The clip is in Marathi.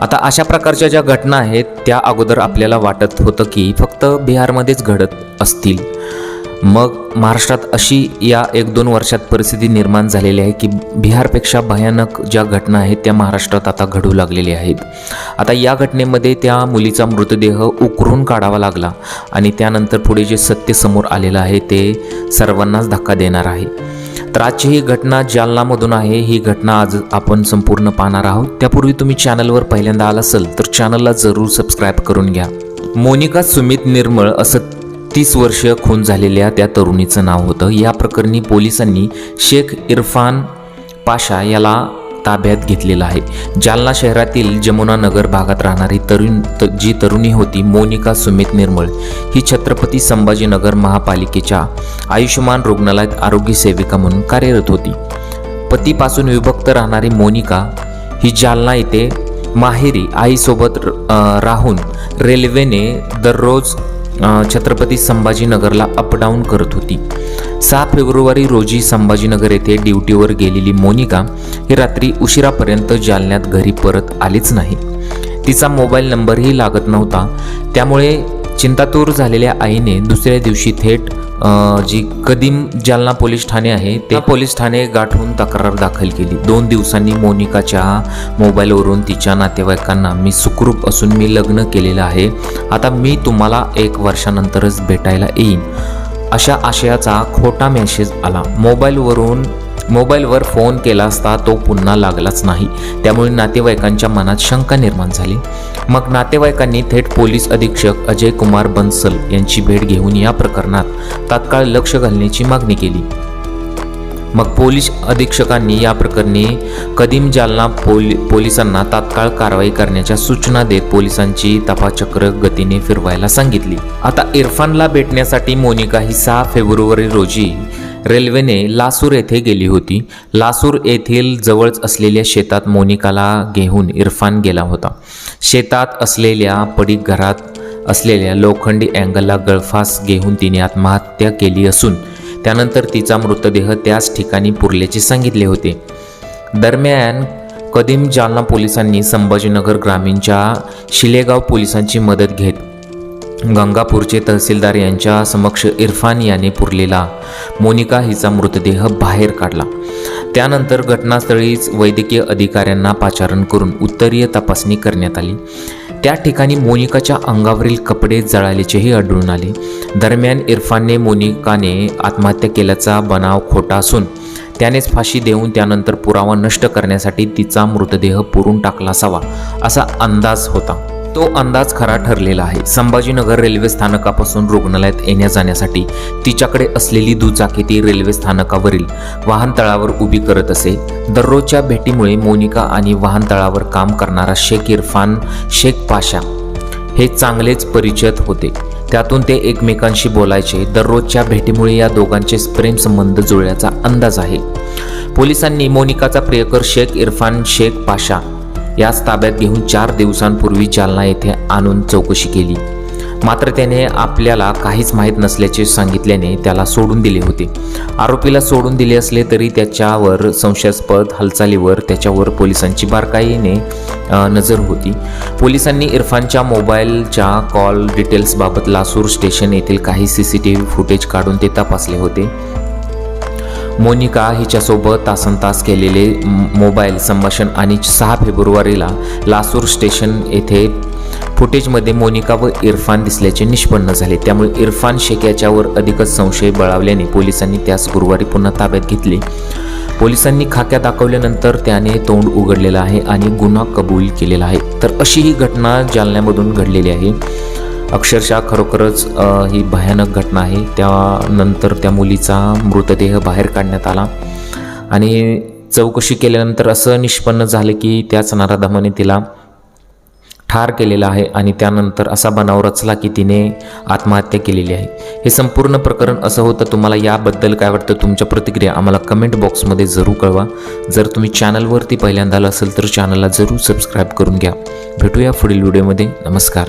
आता अशा प्रकारच्या ज्या घटना आहेत त्या अगोदर आपल्याला वाटत होतं की फक्त बिहारमध्येच घडत असतील. मग महाराष्ट्रात अशी या एक दोन वर्षात परिस्थिती निर्माण झालेली आहे की बिहारपेक्षा भयानक ज्या घटना आहेत त्या महाराष्ट्रात आता घडू लागलेल्या आहेत. आता या घटनेमध्ये त्या मुलीचा मृतदेह उकरून काढावा लागला आणि त्यानंतर पुढे जे सत्य समोर आलेलं आहे ते सर्वांनाच धक्का देणार आहे. तर आजची ही घटना जालनामधून आहे. ही घटना आज आपण संपूर्ण पाहणार आहोत. त्यापूर्वी तुम्ही चॅनलवर पहिल्यांदा आला असेल तर चॅनलला जरूर सबस्क्राईब करून घ्या. मोनिका सुमित निर्मळ असं तीस वर्ष खून झालेल्या त्या तरुणीचं नाव होतं. या प्रकरणी पोलिसांनी शेख इरफान पाशा याला ताब्यात घेतलेला आहे. जालना शहरातील जमुना नगर भागात राहणारी तरुण जी तरुणी होती मोनिका सुमित निर्मळ. ही छत्रपती संभाजीनगर महापालिकेच्या आयुष्यमान रुग्णालयात आरोग्य सेविका म्हणून कार्यरत होती. पतीपासून विभक्त राहणारी मोनिका ही जालना येथे माहेरी आईसोबत राहून रेल्वेने दररोज छत्रपती संभाजीनगरला अपडाऊन करत होती. सहा फेब्रुवारी रोजी संभाजीनगर येथे ड्युटीवर गेलेली मोनिका ही रात्री उशिरापर्यंत जालन्यात घरी परत आलीच नाही. तिचा मोबाईल नंबरही लागत नव्हता. त्यामुळे चिंतातूर झालेल्या आईने दुसऱ्या दिवशी थेट जी कदीम जालना पोलीस ठाणे आहे ते पोलीस ठाणे गाठून तक्रार दाखल केली. दोन दिवसांनी मोनिकाच्या मोबाईलवरून तिच्या नातेवाईकांना मी सुखरूप असून मी लग्न केलेलं आहे आता मी तुम्हाला एक वर्षानंतरच भेटायला येईन. अशा आशयाचा खोटा मेसेज आला. मोबाईलवरून मोबाईलवर फोन केला असता तो पुन्हा लागलाच नाही. त्यामुळे नातेवाईकांच्या मनात शंका निर्माण झाली. मग नातेवाईकांनी थेट पोलीस अधीक्षक अजय कुमार बन्सल यांची भेट घेऊन या प्रकरणात तात्काळ लक्ष घालण्याची मागणी केली. मग पोलीस अधीक्षकांनी या प्रकरणी कदीम जालना पोली पोलिसांना तात्काळ कारवाई करण्याच्या सूचना देत पोलिसांची तपाचक्र गतीने फिरवायला सांगितली. आता इरफानला भेटण्यासाठी मोनिका ही सहा फेब्रुवारी रोजी रेल्वेने लासूर येथे गेली होती. लासूर येथील जवळच असलेल्या शेतात मोनिकाला घेऊन इरफान गेला होता. शेतात असलेल्या पडीक घरात असलेल्या लोखंडी अँगलला गळफास घेऊन तिने आत्महत्या केली असून त्यानंतर तिचा मृतदेह त्याच ठिकाणी पुरल्याचे सांगितले होते. दरम्यान कदीम जालना पोलिसांनी संभाजीनगर ग्रामीणच्या शिलेगाव पोलिसांची मदत घेत गंगापूरचे तहसीलदार यांच्या समक्ष इरफान याने पुरलेला मोनिका हिचा मृतदेह बाहेर काढला. त्यानंतर घटनास्थळीच वैद्यकीय अधिकाऱ्यांना पाचारण करून उत्तरीय तपासणी करण्यात आली. त्या ठिकाणी मोनिकाच्या अंगावरील कपडे जळाल्याचेही आढळून आले. दरम्यान इरफानने मोनिकाने आत्महत्या केल्याचा बनाव खोटा असून त्यानेच फाशी देऊन त्यानंतर पुरावा नष्ट करण्यासाठी तिचा मृतदेह पुरून टाकला असावा असा अंदाज होता. तो अंदाज खरा ठरलेला आहे. संभाजीनगर रेल्वे स्थानकापासून रुग्णालयात येण्या जाण्यासाठी तिच्याकडे असलेली दुचाकी ती रेल्वे स्थानकावरील वाहनतळावर उभी करत असे. दररोजच्या भेटीमुळे मोनिका आणि वाहनतळावर काम करणारा शेख इरफान शेख पाशा हे चांगलेच परिचित होते. त्यातून ते एकमेकांशी बोलायचे. दररोजच्या भेटीमुळे या दोघांचे प्रेमसंबंध जुळल्याचा अंदाज आहे. पोलिसांनी मोनिकाचा प्रियकर शेख इरफान शेख पाशा याच ताब्यात घेऊन चार दिवसांपूर्वी जालना येथे आणून चौकशी केली. मात्र त्याने आपल्याला काहीच माहीत नसल्याचे सांगितल्याने त्याला सोडून दिले होते. आरोपीला सोडून दिले असले तरी त्याच्यावर संशयास्पद हालचालीवर त्याच्यावर पोलिसांची बारकाईने नजर होती. पोलिसांनी इरफानच्या मोबाईलच्या कॉल डिटेल्सबाबत लासूर स्टेशन येथील काही C C T V footage काढून ते तपासले होते. मोनिका हिच्यासोबत तासन तास केलेले मोबाईल संभाषण आणि सहा फेब्रुवारीला लासूर स्टेशन येथे फुटेजमध्ये मोनिका व इरफान दिसल्याचे निष्पन्न झाले. त्यामुळे इरफान शेख याच्यावर अधिकच संशय बळावल्याने पोलिसांनी त्यास गुरुवारी पुन्हा ताब्यात घेतले. पोलिसांनी खाक्या दाखवल्यानंतर त्याने तोंड उघडलेलं आहे आणि गुन्हा कबूल केलेला आहे. तर अशी ही घटना जालन्यामधून घडलेली आहे. अक्षरशः खरोखरच ही भयानक घटना आहे. त्यानंतर त्या मुलीचा मृतदेह बाहेर काढण्यात आला. आणि चौकशी केल्यानंतर असं निष्पन्न झालं की त्याच नाराधमाने तिला ठार केलेला आहे आणि त्यानंतर असा बनाव रचला की तिने आत्महत्या केलेली आहे. हे संपूर्ण प्रकरण असं होतं. तुम्हाला याबद्दल काय वाटतं तुमच्या प्रतिक्रिया आम्हाला कमेंट बॉक्समध्ये जरूर कळवा. जर तुम्ही चॅनलवरती पहिल्यांदा आलं असेल तर चॅनलला जरूर सबस्क्राईब करून घ्या. भेटूया पुढील व्हिडिओमध्ये. नमस्कार.